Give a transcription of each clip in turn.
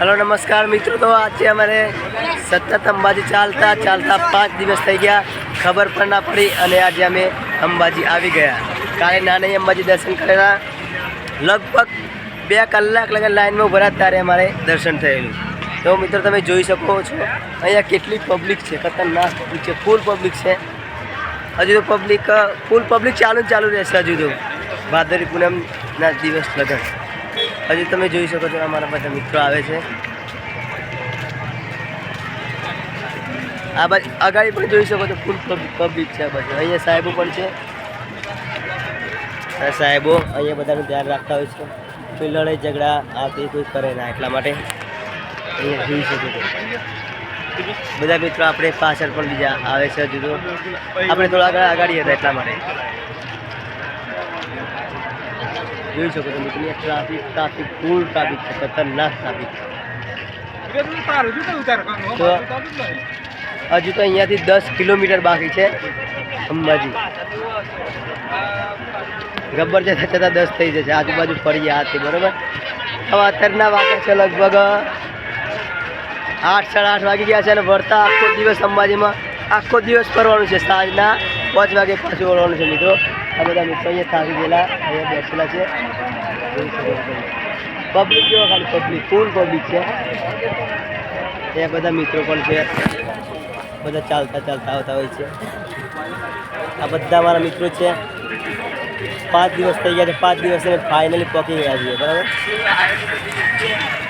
Hello, નમસ્કાર મિત્રો. તો આજે અમારે સતત અંબાજી ચાલતા ચાલતા પાંચ દિવસ થઈ ગયા. ખબર પણ ના પડી અને આજે અમે અંબાજી આવી ગયા. કાલે નાની અંબાજી દર્શન કરેલા. લગભગ બે કલાક લગન લાઇનમાં ઊભા રહ્યા ત્યારે અમારે દર્શન થયેલું. તો મિત્રો, તમે જોઈ શકો છો, અહીંયા કેટલી પબ્લિક છે. ખતરનાક પબ્લિક છે. ફૂલ પબ્લિક છે. હજુ તો પબ્લિક ફૂલ પબ્લિક ચાલુ ચાલુ રહેશે હજુ તો. ભાદરી પૂનમના દિવસ લગન. હજુ તમે જોઈ શકો છો અમારા બધા મિત્રો આવે છે. આ બાજુ આગાડી પણ જોઈ શકો છો ફૂલ પબ્લિક છે આ બાજુ. અહીંયા સાહેબો પણ છે. સાહેબો અહીંયા બધાનું ધ્યાન રાખતા હોય છે. કોઈ લડાઈ, ઝઘડા, આ તે કોઈ કરે ના એટલા માટે. અહીંયા જોઈ શકો છો. બધા મિત્રો આપણે પાછળ પણ બીજા આવે છે હજુ તો. આપણે થોડા આગળ આગાડી હતા એટલા માટે. જોઈ શકો તમે મિત્રો ટ્રાફિક ટ્રાફિક ફૂલ ટ્રાફિક છે ખતરનાક ટ્રાફિક તો હજુ તો અહીંયાથી દસ કિલોમીટર બાકી છે અંબાજી. ગબ્બર જતા જતા દસ થઈ જશે આજુબાજુ ફરી હાથથી બરોબર? હવે અત્યારના વાગ્યા છે લગભગ આઠ સાડા આઠ વાગી ગયા છે અને વળતા આખો દિવસ અંબાજીમાં આખો દિવસ ફરવાનું છે સાંજના. પાંચ વાગે પાછું વળવાનું છે મિત્રો. આ બધા મિત્રો અહીંયા થાકી ગયેલા. અહીંયા બેઠેલા છે. પબ્લિક કેવો ખાલી પબ્લિક ફૂલ પબ્લિક છે. એ બધા મિત્રો પણ છે. બધા ચાલતા ચાલતા આવતા હોય છે. આ બધા મારા મિત્રો છે. પાંચ દિવસ થઈ ગયા છે. પાંચ દિવસ ફાઇનલી પહોંચી ગયા છીએ. બરાબર?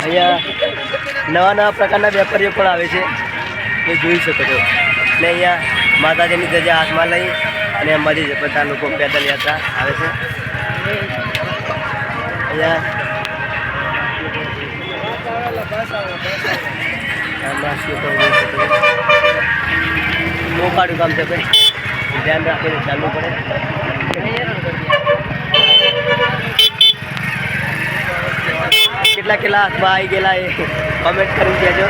અહીંયા નવા નવા પ્રકારના વેપારીઓ પણ આવે છે. એ જોઈ શકો છો. ને અહીંયા માતાજીની ધજા હાથમાં લઈ અને અંબાજી બધા લોકો પેદલ યાત્રા આવે છે. કાઢું કામ છે. ભાઈ. ધ્યાન રાખીને ચાલવું પડે. કેટલા કેટલા હાથમાં આવી ગયેલા એ કમેન્ટ કરી દેજો